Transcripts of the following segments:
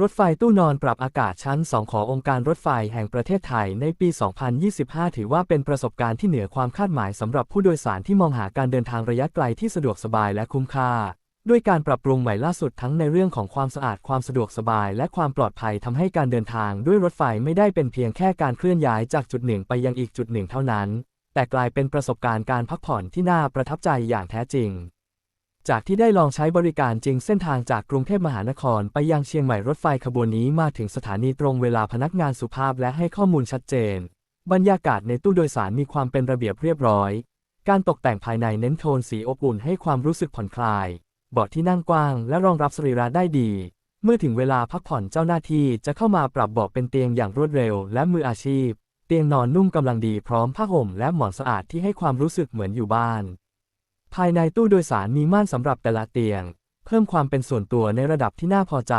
รถไฟตู้นอนปรับอากาศชั้น 2 ขององค์การรถไฟแห่งประเทศไทยในปี 2025 ถือว่าเป็นประสบการณ์ที่เหนือความคาดหมายสำหรับผู้โดยสารที่มองหาการเดินทางระยะไกลที่สะดวกสบายและคุ้มค่า ด้วยการปรับปรุงใหม่ล่าสุดทั้งในเรื่องของความสะอาดความสะดวกสบาย และความปลอดภัยทำให้การเดินทางด้วยรถไฟไม่ได้เป็นเพียงแค่การเคลื่อนย้ายจากจุดหนึ่งไปยังอีกจุดหนึ่งเท่านั้น แต่กลายเป็นประสบการณ์การพักผ่อนที่น่าประทับใจอย่างแท้จริง จากที่ได้ลองใช้บริการจริงเส้นทางจากกรุงเทพมหานคร ไปยังเชียงใหม่รถไฟขบวนนี้มาถึงสถานีตรงเวลาพนักงานสุภาพและให้ข้อมูลชัดเจน บรรยากาศในตู้โดยสารมีความเป็นระเบียบเรียบร้อย การตกแต่งภายในเน้นโทนสีอบอุ่นให้ความรู้สึกผ่อนคลาย เบาะที่นั่งกว้างและรองรับสรีระได้ดี เมื่อถึงเวลาพักผ่อนเจ้าหน้าที่จะเข้ามาปรับเบาะเป็นเตียงอย่างรวดเร็วและมืออาชีพ เตียงนอนนุ่มกำลังดีพร้อมผ้าห่มและหมอนสะอาดที่ให้ความรู้สึกเหมือนอยู่บ้าน ภายในตู้โดยสารมีม่านสำหรับแต่ละเตียง เพิ่มความเป็นส่วนตัวในระดับที่น่าพอใจ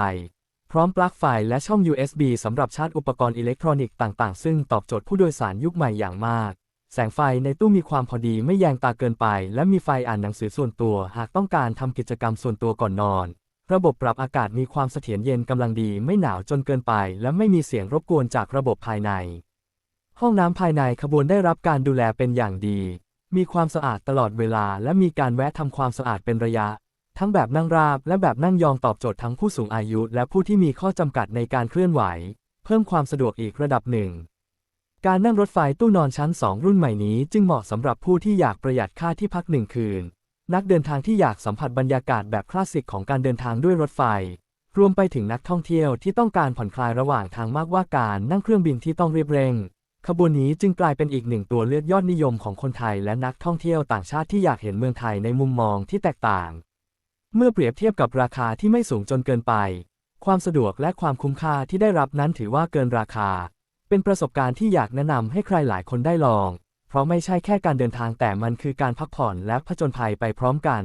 พร้อมปลั๊กไฟและช่อง USB สำหรับชาร์จอุปกรณ์อิเล็กทรอนิกส์ต่างๆ ซึ่งตอบโจทย์ผู้โดยสารยุคใหม่อย่างมาก แสงไฟในตู้มีความพอดีไม่แยงตาเกินไป และมีไฟอ่านหนังสือส่วนตัว หากต้องการทำกิจกรรมส่วนตัวก่อนนอน ระบบปรับอากาศมีความเสถียรเย็นกำลังดี ไม่หนาวจนเกินไป และไม่มีเสียงรบกวนจากระบบภายใน ห้องน้ำภายในขบวนได้รับการดูแลเป็นอย่างดี มีความสะอาดตลอดเวลา และมีการแวะทำความสะอาดเป็นระยะ ทั้งแบบนั่งราบและแบบนั่งยองตอบโจทย์ทั้งผู้สูงอายุ และผู้ที่มีข้อจำกัดในการเคลื่อนไหว เพิ่มความสะดวกอีกระดับหนึ่ง การนั่งรถไฟตู้นอนชั้น 2 รุ่นใหม่นี้ จึงเหมาะสำหรับผู้ที่อยากประหยัดค่าที่พักหนึ่งคืน นักเดินทางที่อยากสัมผัสบรรยากาศแบบคลาสสิกของการเดินทางด้วยรถไฟ รวมไปถึงนักท่องเที่ยวที่ต้องการผ่อนคลายระหว่างทางมากกว่าการนั่งเครื่องบินที่ต้องรีบเร่ง ขบวนนี้จึงกลายเป็นอีกหนึ่งตัวเลือกยอดนิยมของคนไทยและนักท่องเที่ยวต่างชาติที่อยากเห็นเมืองไทยในมุมมองที่แตกต่าง เมื่อเปรียบเทียบกับราคาที่ไม่สูงจนเกินไป ความสะดวกและความคุ้มค่าที่ได้รับนั้นถือว่าเกินราคา เป็นประสบการณ์ที่อยากแนะนำให้ใครหลายคนได้ลอง เพราะไม่ใช่แค่การเดินทางแต่มันคือการพักผ่อนและผจญภัยไปพร้อมกัน